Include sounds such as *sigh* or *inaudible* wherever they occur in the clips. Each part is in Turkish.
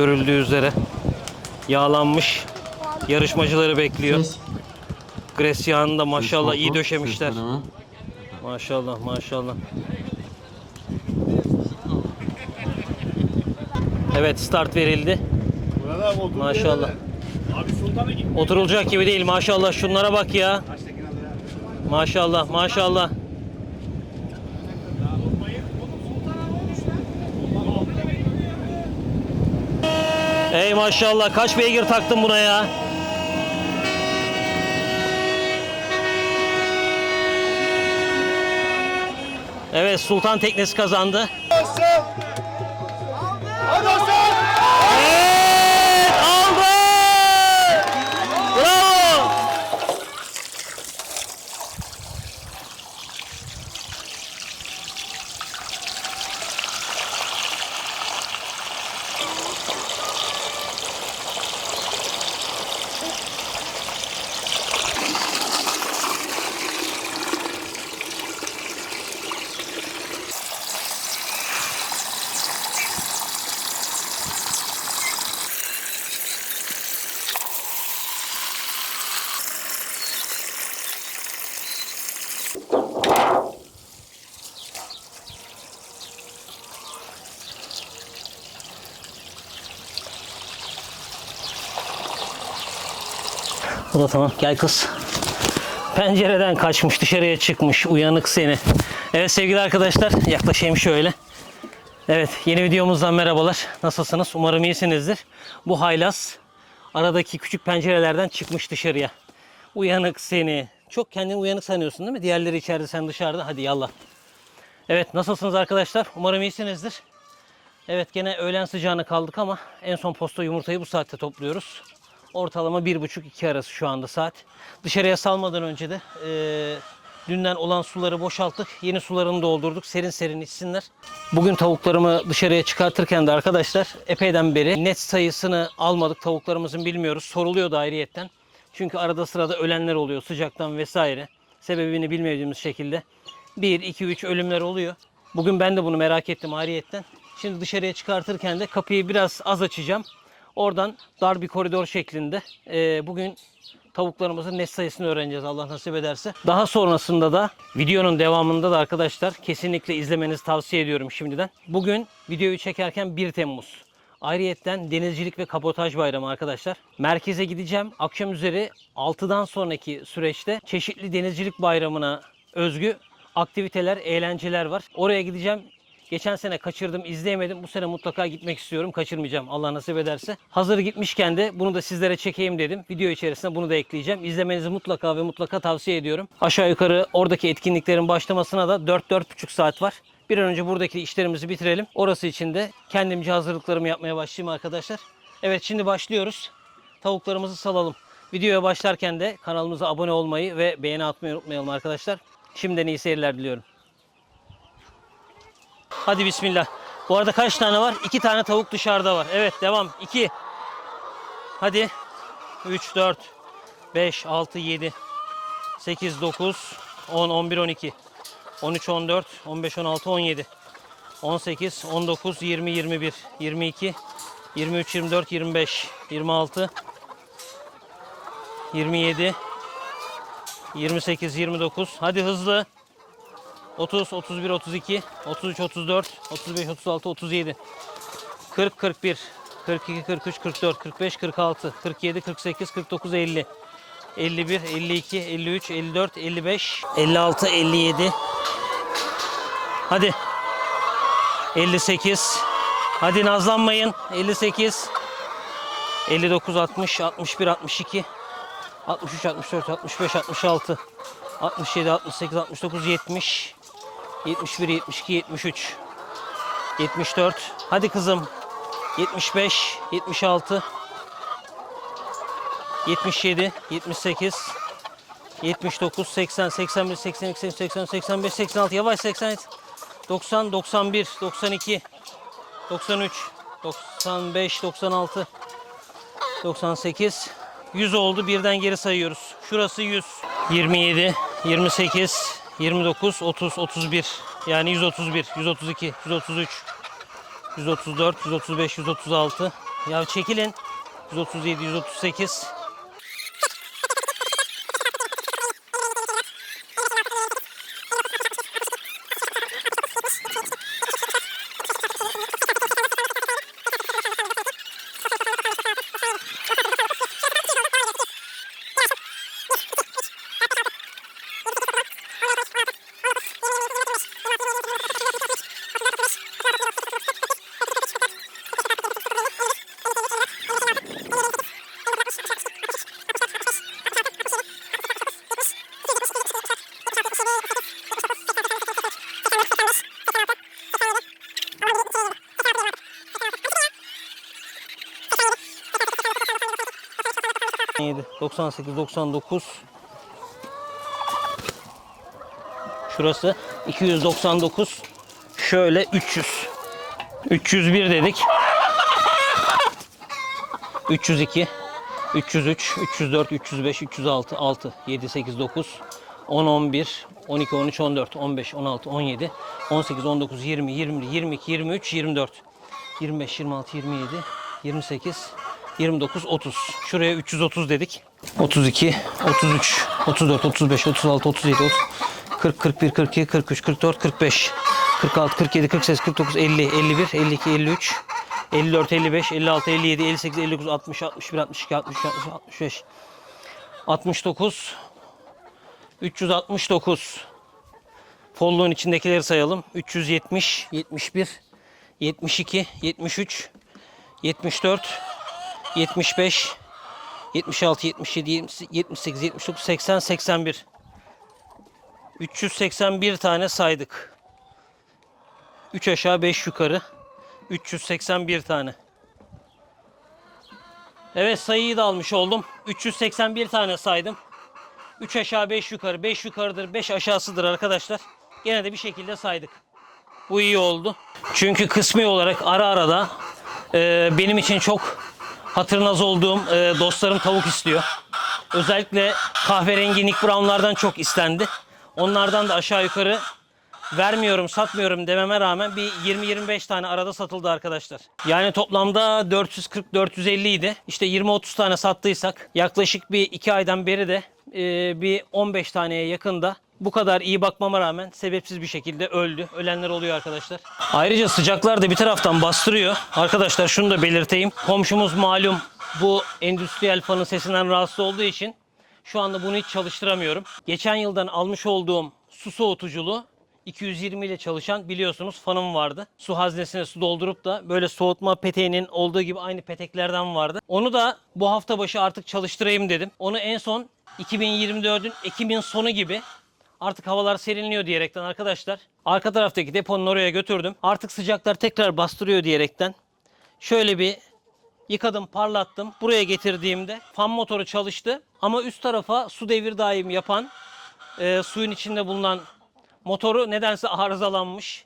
görüldüğü üzere yağlanmış. Yarışmacıları bekliyor. Ses. Gres yağını da maşallah iyi döşemişler. Maşallah maşallah. Evet start verildi. Maşallah. Oturulacak gibi değil maşallah şunlara bak ya. Maşallah maşallah. Ey maşallah kaç beygir taktın buna ya? Evet Sultan teknesi kazandı. Evet Bu da tamam. Gel kız. Pencereden kaçmış, dışarıya çıkmış. Uyanık seni. Evet sevgili arkadaşlar, yaklaşayım şöyle. Evet, yeni videomuzdan merhabalar. Nasılsınız? Umarım iyisinizdir. Bu haylaz aradaki küçük pencerelerden çıkmış dışarıya. Uyanık seni. Çok kendini uyanık sanıyorsun değil mi? Diğerleri içeride, sen dışarıda. Hadi yallah. Evet, nasılsınız arkadaşlar? Umarım iyisinizdir. Evet, gene öğlen sıcağına kaldık ama en son posta yumurtayı bu saatte topluyoruz. Ortalama 1,5-2 arası şu anda saat. Dışarıya salmadan önce de eee, dünden olan suları boşalttık. Yeni sularını doldurduk. Serin serin içsinler. Bugün tavuklarımı dışarıya çıkartırken de arkadaşlar epeyden beri net sayısını almadık. Tavuklarımızın bilmiyoruz. Soruluyor da ayrıyetten. Çünkü arada sırada ölenler oluyor sıcaktan vesaire. Sebebini bilmediğimiz şekilde. 1, 2, 3 ölümler oluyor. Bugün ben de bunu merak ettim ayrıyetten. Şimdi dışarıya çıkartırken de kapıyı biraz az açacağım. Oradan dar bir koridor şeklinde e, bugün tavuklarımızın net sayısını öğreneceğiz Allah nasip ederse. Daha sonrasında da videonun devamında da arkadaşlar kesinlikle izlemenizi tavsiye ediyorum şimdiden. Bugün videoyu çekerken 1 Temmuz. Ayrıyetten denizcilik ve kabotaj bayramı arkadaşlar. Merkeze gideceğim. Akşam üzeri 6'dan sonraki süreçte çeşitli denizcilik bayramına özgü aktiviteler, eğlenceler var. Oraya gideceğim. Geçen sene kaçırdım, izleyemedim. Bu sene mutlaka gitmek istiyorum. Kaçırmayacağım Allah nasip ederse. Hazır gitmişken de bunu da sizlere çekeyim dedim. Video içerisinde bunu da ekleyeceğim. İzlemenizi mutlaka ve mutlaka tavsiye ediyorum. Aşağı yukarı oradaki etkinliklerin başlamasına da 4-4,5 saat var. Bir an önce buradaki işlerimizi bitirelim. Orası için de kendimce hazırlıklarımı yapmaya başlayayım arkadaşlar. Evet şimdi başlıyoruz. Tavuklarımızı salalım. Videoya başlarken de kanalımıza abone olmayı ve beğeni atmayı unutmayalım arkadaşlar. Şimdiden iyi seyirler diliyorum. Hadi bismillah. Bu arada kaç tane var? İki tane tavuk dışarıda var. Evet devam. İki. Hadi. 3, 4, 5, 6, 7, 8, 9, 10, 11, 12, 13, 14, 15, 16, 17, 18, 19, 20, 21, 22, 23, 24, 25, 26, 27, 28, 29. Hadi hızlı. 30, 31, 32, 33, 34, 35, 36, 37, 40, 41, 42, 43, 44, 45, 46, 47, 48, 49, 50, 51, 52, 53, 54, 55, 56, 57. Hadi. 58. Hadi nazlanmayın. 58. 59, 60, 61, 62, 63, 64, 65, 66, 67, 68, 69, 70, 71, 72, 73, 74. Hadi kızım. 75, 76, 77, 78, 79, 80, 81, 82, 80, 85, 86. Yavaş 80, 90, 91, 92, 93, 95, 96, 98, 100 oldu. Birden geri sayıyoruz. Şurası 100. 27, 28, 29, 30, 31. Yani 131, 132, 133, 134, 135, 136, Ya çekilin. 137, 138. Yedi, 98, 99. Şurası 299. Şöyle 300. 301 dedik. 302. 303, 304, 305, 306, 6, 7, 8, 9, 10, 11, 12, 13, 14, 15, 16, 17, 18, 19, 20, 20, 22, 23, 24, 25, 26, 27, 28, 29, 30. Şuraya 330 dedik. 32, 33, 34, 35, 36, 37, 30, 40, 41, 42, 43, 44, 45, 46, 47, 48, 49, 50, 51, 52, 53, 54, 55, 56, 57, 58, 59, 60, 61, 62, 63, 65, 69, 369. Folluğun içindekileri sayalım. 370, 71, 72, 73, 74, 75, 76, 77, 78, 79, 80, 81. 381 tane saydık. 3 aşağı 5 yukarı. 381 tane. Evet sayıyı da almış oldum. 381 tane saydım. 3 aşağı 5 yukarı. 5 yukarıdır 5 aşağısıdır arkadaşlar. Gene de bir şekilde saydık. Bu iyi oldu. Çünkü kısmi olarak ara ara da e, benim için çok hatırınız olduğum e, dostlarım tavuk istiyor. Özellikle kahverengi Nick Brown'lardan çok istendi. Onlardan da aşağı yukarı vermiyorum, satmıyorum dememe rağmen bir 20-25 tane arada satıldı arkadaşlar. Yani toplamda 440-450 idi. İşte 20-30 tane sattıysak yaklaşık bir 2 aydan beri de e, bir 15 taneye yakında bu kadar iyi bakmama rağmen sebepsiz bir şekilde öldü. Ölenler oluyor arkadaşlar. Ayrıca sıcaklar da bir taraftan bastırıyor. Arkadaşlar şunu da belirteyim. Komşumuz malum bu endüstriyel fanın sesinden rahatsız olduğu için şu anda bunu hiç çalıştıramıyorum. Geçen yıldan almış olduğum su soğutuculu 220 ile çalışan biliyorsunuz fanım vardı. Su haznesine su doldurup da böyle soğutma peteğinin olduğu gibi aynı peteklerden vardı. Onu da bu hafta başı artık çalıştırayım dedim. Onu en son 2024'ün Ekim'in sonu gibi Artık havalar serinliyor diyerekten arkadaşlar. Arka taraftaki deponun oraya götürdüm. Artık sıcaklar tekrar bastırıyor diyerekten. Şöyle bir yıkadım, parlattım. Buraya getirdiğimde fan motoru çalıştı. Ama üst tarafa su devir daim yapan e, suyun içinde bulunan motoru nedense arızalanmış.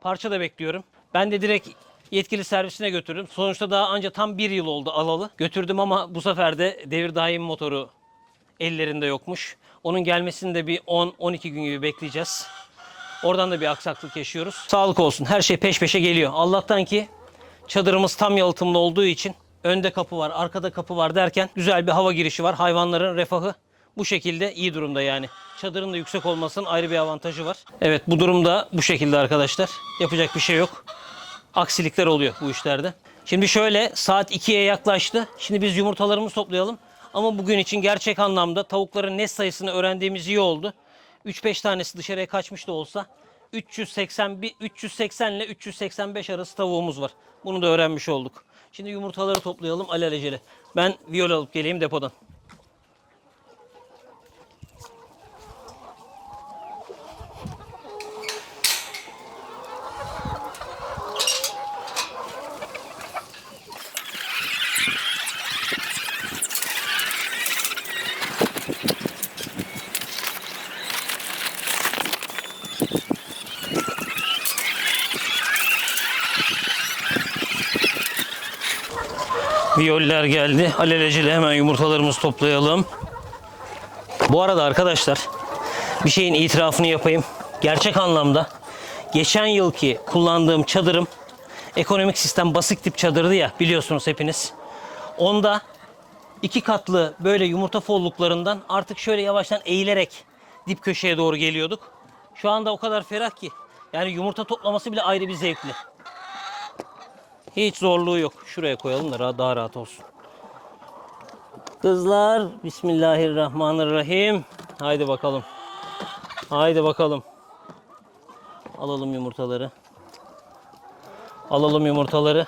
Parça da bekliyorum. Ben de direkt yetkili servisine götürdüm. Sonuçta daha anca tam bir yıl oldu alalı. Götürdüm ama bu sefer de devir daim motoru ellerinde yokmuş. Onun gelmesini de bir 10-12 gün gibi bekleyeceğiz. Oradan da bir aksaklık yaşıyoruz. Sağlık olsun. Her şey peş peşe geliyor. Allah'tan ki çadırımız tam yalıtımlı olduğu için önde kapı var, arkada kapı var derken güzel bir hava girişi var. Hayvanların refahı bu şekilde iyi durumda yani. Çadırın da yüksek olmasının ayrı bir avantajı var. Evet bu durumda bu şekilde arkadaşlar. Yapacak bir şey yok. Aksilikler oluyor bu işlerde. Şimdi şöyle saat 2'ye yaklaştı. Şimdi biz yumurtalarımızı toplayalım. Ama bugün için gerçek anlamda tavukların net sayısını öğrendiğimiz iyi oldu. 3-5 tanesi dışarıya kaçmış da olsa 380 bir 380 ile 385 arası tavuğumuz var. Bunu da öğrenmiş olduk. Şimdi yumurtaları toplayalım alelacele. Ben viyol alıp geleyim depodan. Viyoller geldi. Alelacele hemen yumurtalarımızı toplayalım. Bu arada arkadaşlar bir şeyin itirafını yapayım. Gerçek anlamda geçen yılki kullandığım çadırım ekonomik sistem basık tip çadırdı ya biliyorsunuz hepiniz. Onda iki katlı böyle yumurta folluklarından artık şöyle yavaştan eğilerek dip köşeye doğru geliyorduk. Şu anda o kadar ferah ki yani yumurta toplaması bile ayrı bir zevkli. Hiç zorluğu yok. Şuraya koyalım da daha rahat olsun. Kızlar Bismillahirrahmanirrahim. Haydi bakalım. Haydi bakalım. Alalım yumurtaları. Alalım yumurtaları.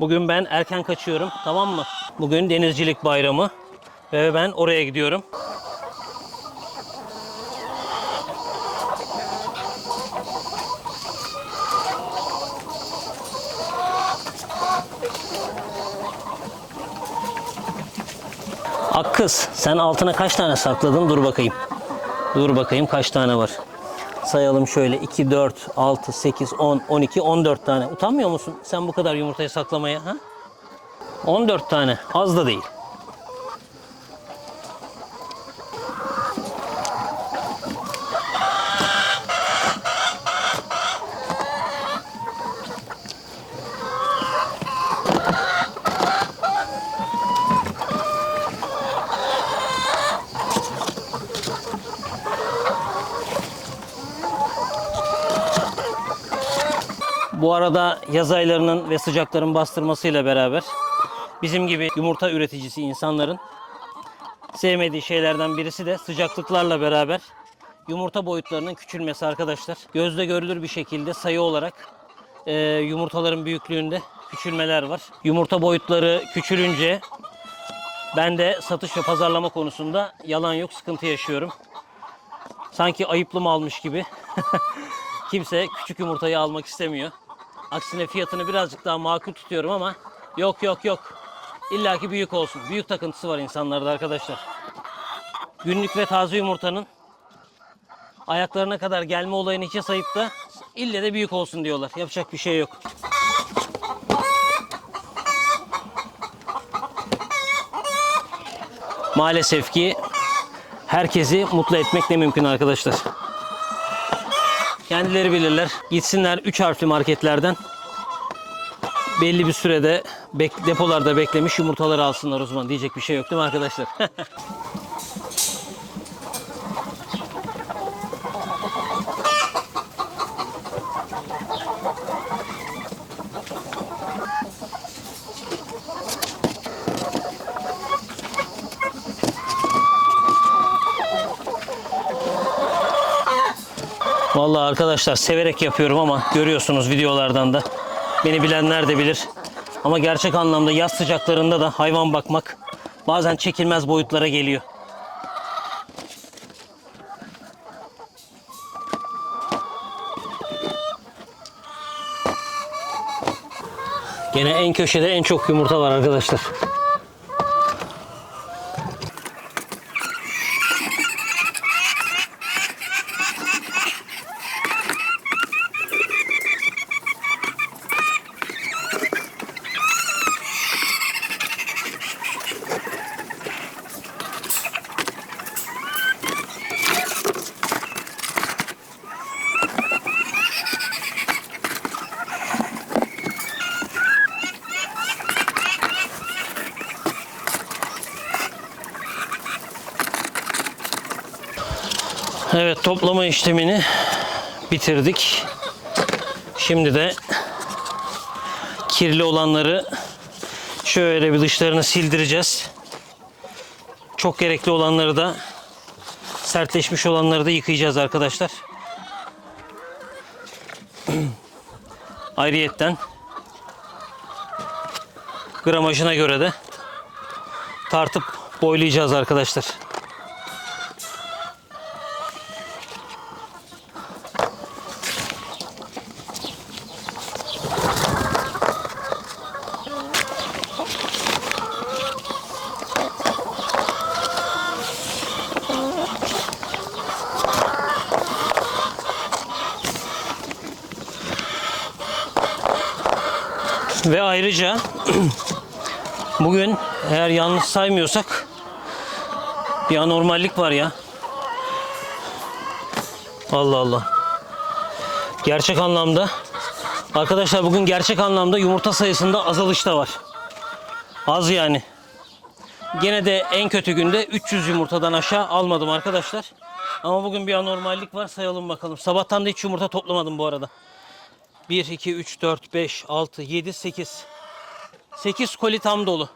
Bugün ben erken kaçıyorum. Tamam mı? Bugün denizcilik bayramı. Ve ben oraya gidiyorum. Sen altına kaç tane sakladın? Dur bakayım. Dur bakayım kaç tane var. Sayalım şöyle 2, 4, 6, 8, 10, 12, 14 tane. Utanmıyor musun sen bu kadar yumurtayı saklamaya? Ha? 14 tane. Az da değil. Bu arada yaz aylarının ve sıcakların bastırmasıyla beraber bizim gibi yumurta üreticisi insanların sevmediği şeylerden birisi de sıcaklıklarla beraber yumurta boyutlarının küçülmesi arkadaşlar. Gözle görülür bir şekilde sayı olarak e, yumurtaların büyüklüğünde küçülmeler var. Yumurta boyutları küçülünce ben de satış ve pazarlama konusunda yalan yok sıkıntı yaşıyorum. Sanki ayıplı mı almış gibi. *laughs* Kimse küçük yumurtayı almak istemiyor. Aksine fiyatını birazcık daha makul tutuyorum ama yok yok yok. İlla ki büyük olsun. Büyük takıntısı var insanlarda arkadaşlar. Günlük ve taze yumurtanın ayaklarına kadar gelme olayını hiçe sayıp da ille de büyük olsun diyorlar. Yapacak bir şey yok. Maalesef ki herkesi mutlu etmek ne mümkün arkadaşlar. Kendileri bilirler. Gitsinler 3 harfli marketlerden belli bir sürede bek- depolarda beklemiş yumurtaları alsınlar o zaman. Diyecek bir şey yok değil mi arkadaşlar? *laughs* Vallahi arkadaşlar severek yapıyorum ama görüyorsunuz videolardan da. Beni bilenler de bilir. Ama gerçek anlamda yaz sıcaklarında da hayvan bakmak bazen çekilmez boyutlara geliyor. Gene en köşede en çok yumurta var arkadaşlar. Evet toplama işlemini bitirdik. Şimdi de kirli olanları şöyle bir dışlarını sildireceğiz. Çok gerekli olanları da sertleşmiş olanları da yıkayacağız arkadaşlar. *clears throat* Ayrıyetten gramajına göre de tartıp boylayacağız arkadaşlar. Ve ayrıca bugün eğer yanlış saymıyorsak bir anormallik var ya. Allah Allah. Gerçek anlamda Arkadaşlar bugün gerçek anlamda yumurta sayısında azalış da var. Az yani. Gene de en kötü günde 300 yumurtadan aşağı almadım arkadaşlar. Ama bugün bir anormallik var sayalım bakalım. Sabahtan da hiç yumurta toplamadım bu arada. 1, 2, 3, 4, 5, 6, 7, 8. 8 koli tam dolu.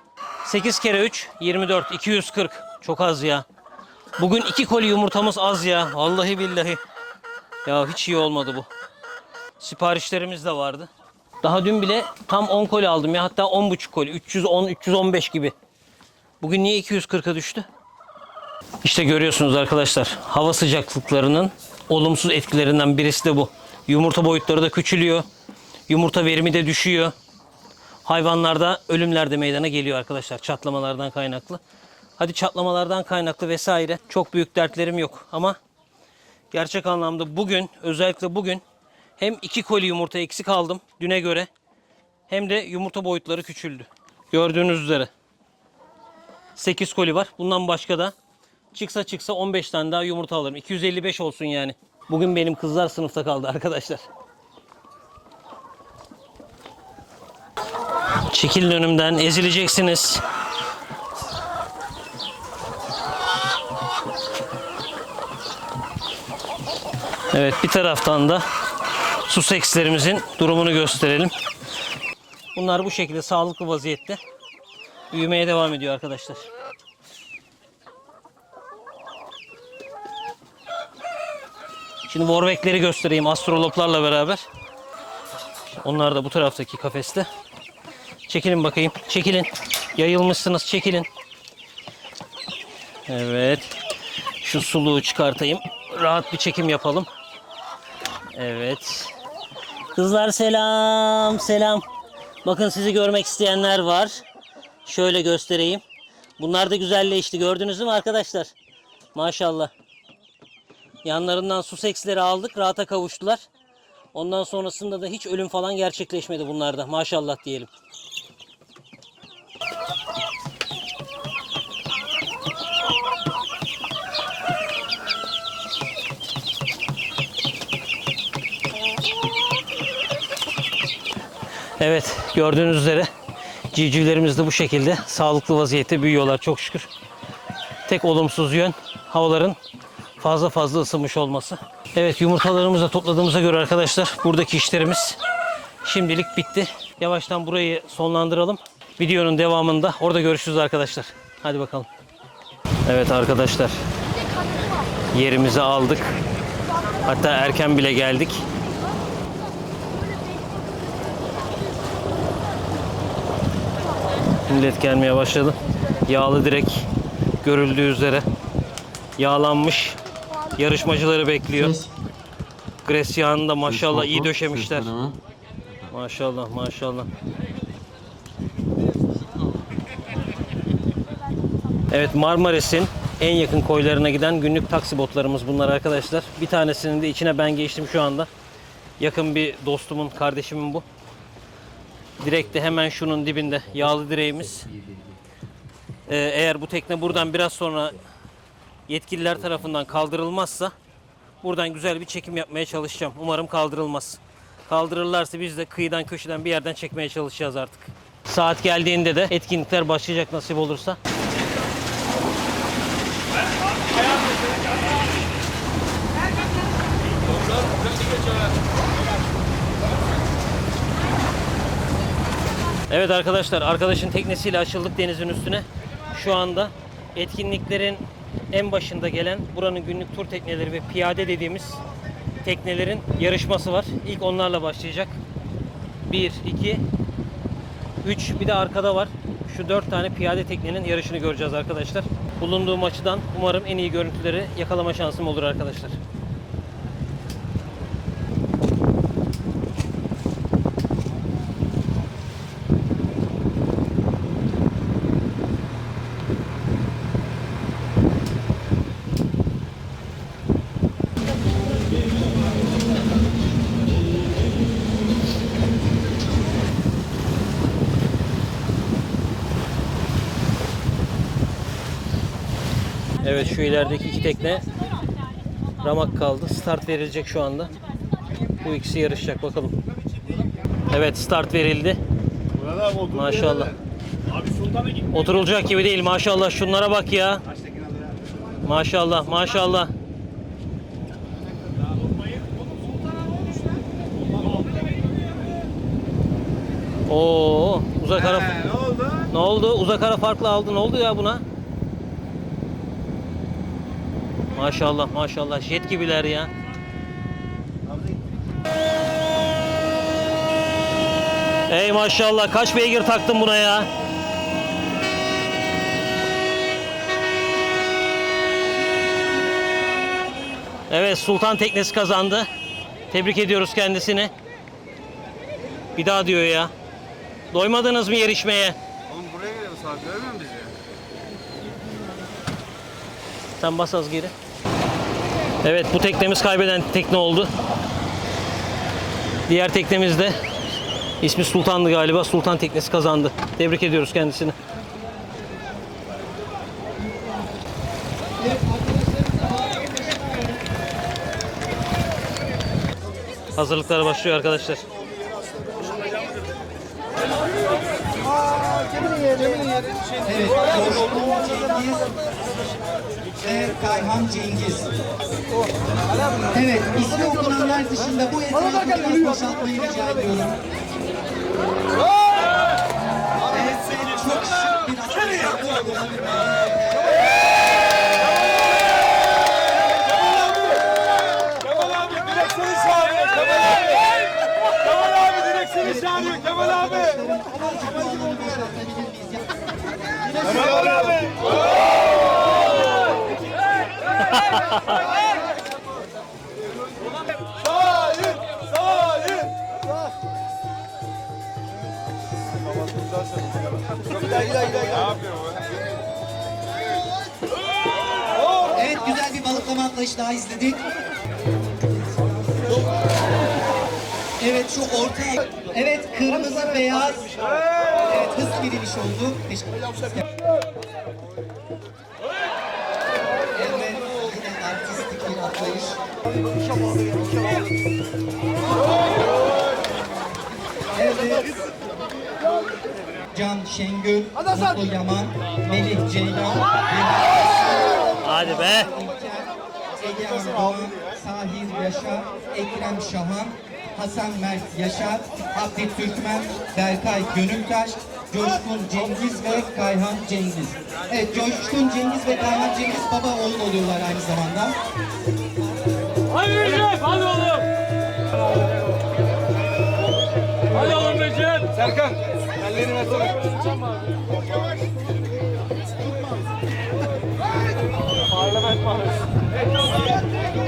8 kere 3, 24, 240. Çok az ya. Bugün 2 koli yumurtamız az ya. Vallahi billahi. Ya hiç iyi olmadı bu. Siparişlerimiz de vardı. Daha dün bile tam 10 koli aldım ya. Hatta 10,5 koli. 310, 315 gibi. Bugün niye 240'a düştü? İşte görüyorsunuz arkadaşlar. Hava sıcaklıklarının olumsuz etkilerinden birisi de bu. Yumurta boyutları da küçülüyor. Yumurta verimi de düşüyor. Hayvanlarda ölümler de meydana geliyor arkadaşlar çatlamalardan kaynaklı. Hadi çatlamalardan kaynaklı vesaire çok büyük dertlerim yok ama gerçek anlamda bugün özellikle bugün hem iki koli yumurta eksik aldım düne göre hem de yumurta boyutları küçüldü. Gördüğünüz üzere 8 koli var. Bundan başka da çıksa çıksa 15 tane daha yumurta alırım. 255 olsun yani. Bugün benim kızlar sınıfta kaldı arkadaşlar. Çekilin önümden ezileceksiniz. Evet bir taraftan da Sussex'lerimizin durumunu gösterelim. Bunlar bu şekilde sağlıklı vaziyette büyümeye devam ediyor arkadaşlar. Şimdi Warwick'leri göstereyim astroloplarla beraber. Onlar da bu taraftaki kafeste. Çekilin bakayım. Çekilin. Yayılmışsınız. Çekilin. Evet. Şu suluğu çıkartayım. Rahat bir çekim yapalım. Evet. Kızlar selam. Selam. Bakın sizi görmek isteyenler var. Şöyle göstereyim. Bunlar da güzelleşti. Gördünüz mü arkadaşlar? Maşallah. Yanlarından su seksleri aldık. Rahata kavuştular. Ondan sonrasında da hiç ölüm falan gerçekleşmedi bunlarda. Maşallah diyelim. Evet gördüğünüz üzere civcivlerimiz de bu şekilde sağlıklı vaziyette büyüyorlar çok şükür. Tek olumsuz yön havaların fazla fazla ısınmış olması. Evet yumurtalarımızı da topladığımıza göre arkadaşlar buradaki işlerimiz şimdilik bitti. Yavaştan burayı sonlandıralım. Videonun devamında orada görüşürüz arkadaşlar. Hadi bakalım. Evet arkadaşlar yerimizi aldık. Hatta erken bile geldik. Millet gelmeye başladı. Yağlı direk görüldüğü üzere yağlanmış. Yarışmacıları bekliyor. Gres yağını da maşallah iyi döşemişler. Maşallah maşallah. Evet Marmaris'in en yakın koylarına giden günlük taksi botlarımız bunlar arkadaşlar. Bir tanesinin de içine ben geçtim şu anda. Yakın bir dostumun, kardeşimin bu. Direkt de hemen şunun dibinde yağlı direğimiz. Ee, eğer bu tekne buradan biraz sonra yetkililer tarafından kaldırılmazsa buradan güzel bir çekim yapmaya çalışacağım. Umarım kaldırılmaz. Kaldırırlarsa biz de kıyıdan köşeden bir yerden çekmeye çalışacağız artık. Saat geldiğinde de etkinlikler başlayacak nasip olursa. Evet arkadaşlar arkadaşın teknesiyle açıldık denizin üstüne. Şu anda etkinliklerin en başında gelen buranın günlük tur tekneleri ve piyade dediğimiz teknelerin yarışması var. İlk onlarla başlayacak. 1, 2, 3 bir de arkada var. Şu 4 tane piyade teknenin yarışını göreceğiz arkadaşlar. Bulunduğum açıdan umarım en iyi görüntüleri yakalama şansım olur arkadaşlar. Evet şu ilerideki iki tekne ramak kaldı. Start verilecek şu anda. Bu ikisi yarışacak bakalım. Evet start verildi. Maşallah. Oturulacak gibi değil maşallah şunlara bak ya. Maşallah maşallah. Oo uzak ara ne oldu? ne oldu? Uzak ara farklı aldı. Ne oldu ya buna? Maşallah maşallah jet gibiler ya. Ey maşallah kaç beygir taktın buna ya? Evet Sultan Teknesi kazandı. Tebrik ediyoruz kendisini. Bir daha diyor ya. Doymadınız mı yarışmaya? Oğlum buraya geliyoruz abi görmüyor musun bizi? Sen bas az geri. Evet bu teknemiz kaybeden tekne oldu. Diğer teknemiz de ismi Sultan'dı galiba. Sultan teknesi kazandı. Tebrik ediyoruz kendisini. Hazırlıklar başlıyor arkadaşlar. Evet, ve Kayhan Cengiz. Evet, ismi okunanlar dışında bu etrafı biraz boşaltmayı rica ediyorum. Evet, çok şık bir atlet. Kemal abi Kemal abi. Abi. Kemal abi. Şahin! Şahin! Ne yapıyor bu? Evet, güzel bir balıklama atlayışı daha izledik. Evet, şu orta... Evet, kırmızı beyaz. Evet, hız giriliş oldu. Teşekkür Evet, Şengül, Mutlu Yaman, Melih Ceylan, Hadi be. Egehan Doğan, Sahir Yaşar, Ekrem Şahan, Hasan Mert Yaşar, Abdi Türkmen, Berkay Gönültaş, Coşkun Cengiz ve Kayhan Cengiz. Evet, Coşkun Cengiz ve Kayhan Cengiz baba oğul oluyorlar aynı zamanda. Hadi Recep, hadi oğlum. Hadi oğlum Recep. Serkan, ellerini versene.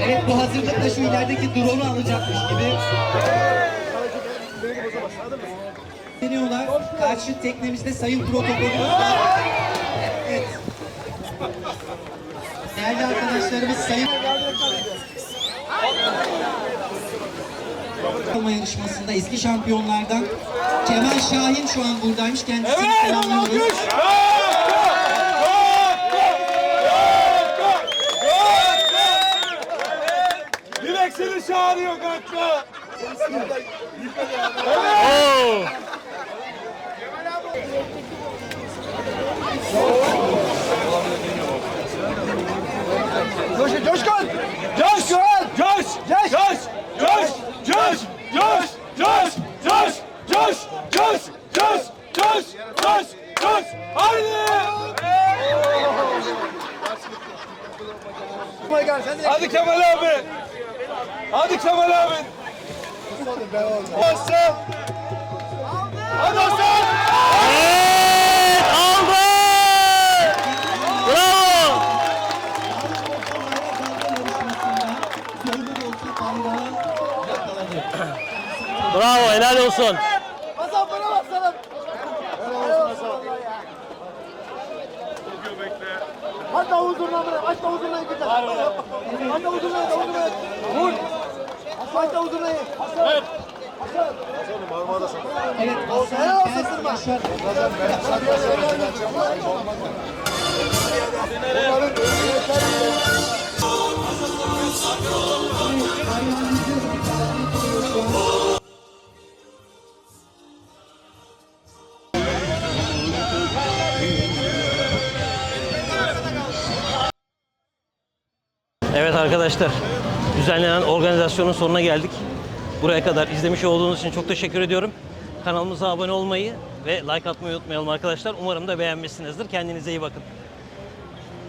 Evet, bu hazırlıkla şu ilerideki drone'u alacakmış gibi. Deniyorlar. Karşı teknemizde sayın protokolümüzde. Evet. Değerli arkadaşlarımız sayın Olma yarışmasında eski şampiyonlardan Kemal Şahin şu an buradaymış. Kendisini selamlıyoruz. Direkt seni çağırıyor kanka. Oo. Coşkun! Coşkun! Haydi! Hadi Kemal abi! Hadi Kemal abi! Hasan! Hadi Hasan! Evet, aldı. Bravo. Bravo, helal olsun. Aç da huzuruna bırak. Aç da huzuruna gideceğiz. Var öyle. Aç da huzuruna git. Huzuruna Vur. Aç da huzuruna git. Evet. Evet, Helal olsun Sırma. Bunların önüne yeter. Oh arkadaşlar, düzenlenen organizasyonun sonuna geldik. Buraya kadar izlemiş olduğunuz için çok teşekkür ediyorum. Kanalımıza abone olmayı ve like atmayı unutmayalım arkadaşlar. Umarım da beğenmişsinizdir. Kendinize iyi bakın.